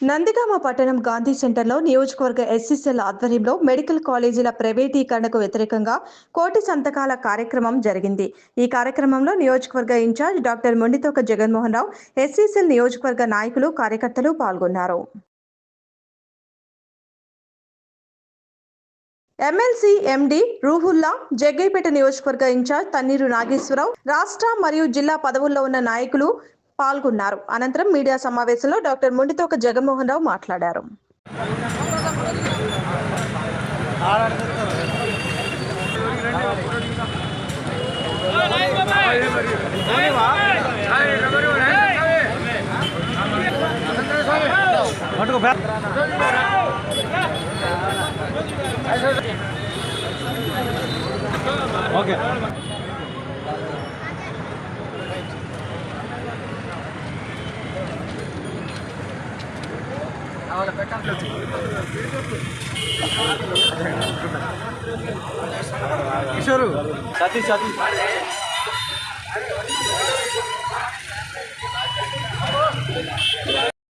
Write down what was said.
నందిగామ పట్టణం గాంధీ సెంటర్లో నియోజకవర్గ ఎస్సీసీల ఆధ్వర్యంలో మెడికల్ కాలేజీల ప్రైవేటీకరణకు వ్యతిరేకంగా కోటి సంతకాల కార్యక్రమం జరిగింది. ఈ కార్యక్రమంలో నియోజకవర్గ incharge doctor Monditoka Jaganmohan Rao SCCL నియోజకవర్గ నాయకులు కార్యకర్తలు పాల్గొన్నారు. ఎమ్మెల్సీ ఎండి రూహుల్లా జగ్గైపేట నియోజకవర్గ ఇన్ఛార్జ్ తన్నీరు నాగేశ్వరరావు రాష్ట్ర మరియు జిల్లా పదవుల్లో ఉన్న నాయకులు పాల్గొన్నారు. అనంతరం మీడియా సమావేశంలో డాక్టర్ ముండితోక జగన్మోహన్ రావు మాట్లాడారు. ఓకే. కిషోరు. సతీష్ సతీష్.